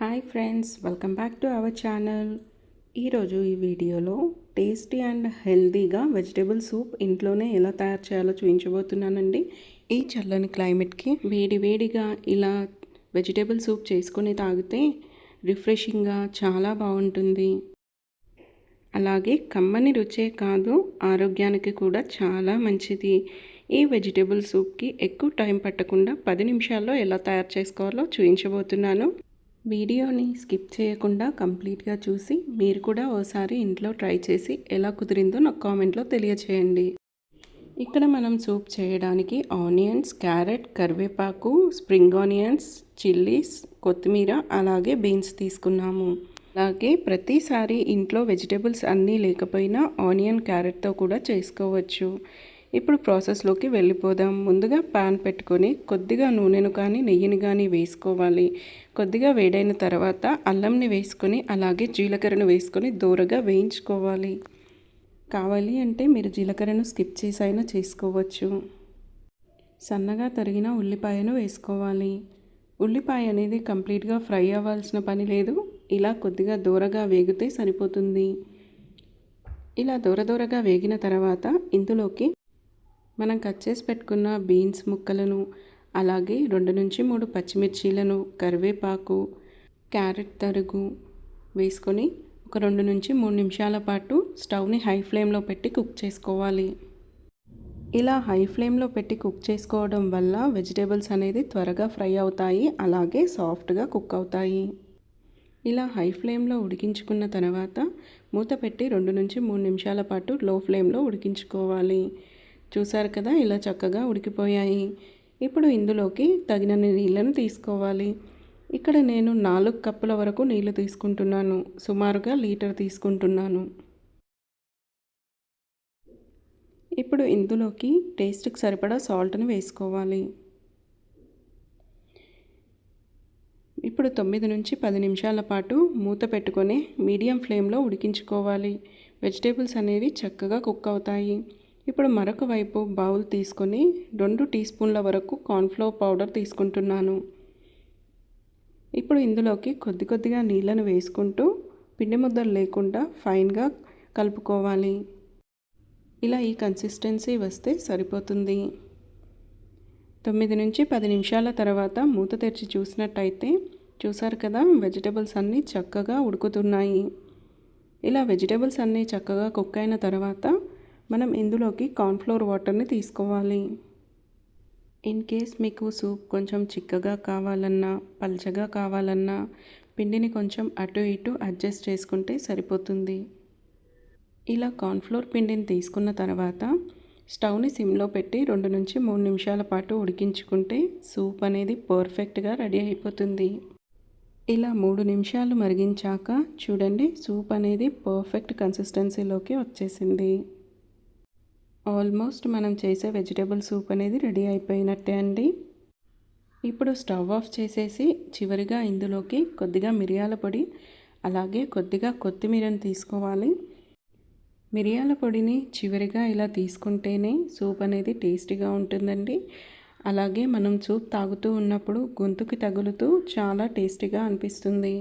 Hi friends welcome back to our channel. ఈరోజు ఈ వీడియోలో టేస్టీ అండ్ హెల్దీగా వెజిటేబుల్ సూప్ ఇంట్లోనే ఎలా తయారు చేయాలో చూపించబోతున్నానండి. ఈ చల్లని క్లైమేట్కి వేడి వేడిగా ఇలా వెజిటేబుల్ సూప్ చేసుకొని తాగితే రిఫ్రెషింగ్గా చాలా బాగుంటుంది. అలాగే కమ్మని రుచే కాదు ఆరోగ్యానికి కూడా చాలా మంచిది. ఈ వెజిటేబుల్ సూప్కి ఎక్కువ టైం పట్టకుండా పది నిమిషాల్లో ఎలా తయారు చేసుకోవాలో చూపించబోతున్నాను. వీడియోని స్కిప్ చేయకుండా కంప్లీట్గా చూసి మీరు కూడా ఓసారి ఇంట్లో ట్రై చేసి ఎలా కుదిరిందో నాకు కామెంట్లో తెలియచేయండి. ఇక్కడ మనం సూప్ చేయడానికి ఆనియన్స్ క్యారెట్ కరివేపాకు స్ప్రింగ్ ఆనియన్స్ చిల్లీస్ కొత్తిమీర అలాగే బీన్స్ తీసుకున్నాము. అలాగే ప్రతిసారి ఇంట్లో వెజిటేబుల్స్ అన్నీ లేకపోయినా ఆనియన్ క్యారెట్తో కూడా చేసుకోవచ్చు. ఇప్పుడు ప్రాసెస్లోకి వెళ్ళిపోదాం. ముందుగా పాన్ పెట్టుకొని కొద్దిగా నూనెను కానీ నెయ్యిని కానీ వేసుకోవాలి. కొద్దిగా వేడైన తర్వాత అల్లంని వేసుకొని అలాగే జీలకర్రను వేసుకొని దూరగా వేయించుకోవాలి. కావాలి అంటే మీరు జీలకర్రను స్కిప్ చేసైనా చేసుకోవచ్చు. సన్నగా తరిగిన ఉల్లిపాయను వేసుకోవాలి. ఉల్లిపాయ అనేది కంప్లీట్గా ఫ్రై అవ్వాల్సిన పని లేదు. ఇలా కొద్దిగా దూరగా వేగితే సరిపోతుంది. ఇలా దూర దూరగా వేగిన తర్వాత ఇందులోకి మనం కట్ చేసి పెట్టుకున్న బీన్స్ ముక్కలను అలాగే రెండు నుంచి మూడు పచ్చిమిర్చీలను కరివేపాకు క్యారెట్ తరుగు వేసుకొని ఒక రెండు నుంచి మూడు నిమిషాల పాటు స్టవ్ని హై ఫ్లేమ్లో పెట్టి కుక్ చేసుకోవాలి. ఇలా హై ఫ్లేమ్లో పెట్టి కుక్ చేసుకోవడం వల్ల వెజిటేబుల్స్ అనేది త్వరగా ఫ్రై అవుతాయి అలాగే సాఫ్ట్గా కుక్ అవుతాయి. ఇలా హై ఫ్లేమ్లో ఉడికించుకున్న తర్వాత మూత పెట్టి రెండు నుంచి మూడు నిమిషాల పాటు లో ఫ్లేమ్లో ఉడికించుకోవాలి. చూసారు కదా ఇలా చక్కగా ఉడికిపోయాయి. ఇప్పుడు ఇందులోకి తగినన్ని నీళ్ళను తీసుకోవాలి. ఇక్కడ నేను నాలుగు కప్పుల వరకు నీళ్ళు తీసుకుంటున్నాను. సుమారుగా లీటర్ తీసుకుంటున్నాను. ఇప్పుడు ఇందులోకి టేస్ట్కి సరిపడా సాల్ట్ని వేసుకోవాలి. ఇప్పుడు తొమ్మిది నుంచి పది నిమిషాల పాటు మూత పెట్టుకొని మీడియం ఫ్లేమ్లో ఉడికించుకోవాలి. వెజిటేబుల్స్ అనేవి చక్కగా కుక్ అవుతాయి. ఇప్పుడు మరొక వైపు బౌల్ తీసుకొని రెండు టీ స్పూన్ల వరకు కార్న్ఫ్లోర్ పౌడర్ తీసుకుంటున్నాను. ఇప్పుడు ఇందులోకి కొద్ది కొద్దిగా నీళ్ళను వేసుకుంటూ పిండి ముద్దలు లేకుండా ఫైన్గా కలుపుకోవాలి. ఇలా ఈ కన్సిస్టెన్సీ వస్తే సరిపోతుంది. తొమ్మిది నుంచి పది నిమిషాల తర్వాత మూత తెరిచి చూసినట్టయితే చూసారు కదా వెజిటబుల్స్ అన్నీ చక్కగా ఉడుకుతున్నాయి. ఇలా వెజిటబుల్స్ అన్నీ చక్కగా కుక్ అయిన తర్వాత మనం ఇందులోకి కార్న్ఫ్లోర్ వాటర్ని తీసుకోవాలి. ఇన్ కేస్ మీకు సూప్ కొంచెం చిక్కగా కావాలన్నా పల్చగా కావాలన్నా పిండిని కొంచెం అటు ఇటు అడ్జస్ట్ చేసుకుంటే సరిపోతుంది. ఇలా కార్న్ఫ్లోర్ పిండిని తీసుకున్న తర్వాత స్టవ్ని సిమ్లో పెట్టి రెండు నుంచి మూడు నిమిషాల పాటు ఉడికించుకుంటే సూప్ అనేది పర్ఫెక్ట్గా రెడీ అయిపోతుంది. ఇలా మూడు నిమిషాలు మరిగించాక చూడండి సూప్ అనేది పర్ఫెక్ట్ కన్సిస్టెన్సీలోకి వచ్చేసింది. ఆల్మోస్ట్ మనం చేసే వెజిటేబుల్ సూప్ అనేది రెడీ అయిపోయినట్టే అండి. ఇప్పుడు స్టవ్ ఆఫ్ చేసేసి చివరిగా ఇందులోకి కొద్దిగా మిరియాల పొడి అలాగే కొద్దిగా కొత్తిమీరని తీసుకోవాలి. మిరియాల పొడిని చివరిగా ఇలా తీసుకుంటేనే సూప్ అనేది టేస్టీగా ఉంటుందండి. అలాగే మనం సూప్ తాగుతూ ఉన్నప్పుడు గొంతుకి తగులుతూ చాలా టేస్టీగా అనిపిస్తుంది.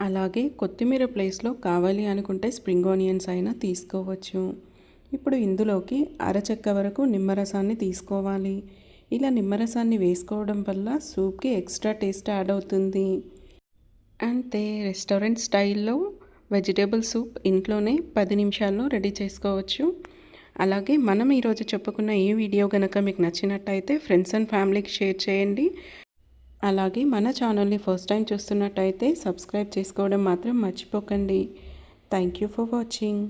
అలాగే కొత్తిమీర ప్లేస్లో కావాలి అనుకుంటే స్ప్రింగ్ ఆనియన్స్ అయినా తీసుకోవచ్చు. ఇప్పుడు ఇందులోకి అరచెక్క వరకు నిమ్మరసాన్ని తీసుకోవాలి. ఇలా నిమ్మరసాన్ని వేసుకోవడం వల్ల సూప్కి ఎక్స్ట్రా టేస్ట్ యాడ్ అవుతుంది. అంతే రెస్టారెంట్ స్టైల్లో వెజిటేబుల్ సూప్ ఇంట్లోనే పది నిమిషాల్లో రెడీ చేసుకోవచ్చు. అలాగే మనం ఈరోజు చెప్పుకున్న ఈ వీడియో కనుక మీకు నచ్చినట్టయితే ఫ్రెండ్స్ అండ్ ఫ్యామిలీకి షేర్ చేయండి. అలాగే మన ఛానల్ని ఫస్ట్ టైం చూస్తున్నట్టయితే సబ్స్క్రైబ్ చేసుకోవడం మాత్రం మర్చిపోకండి. Thank you for watching.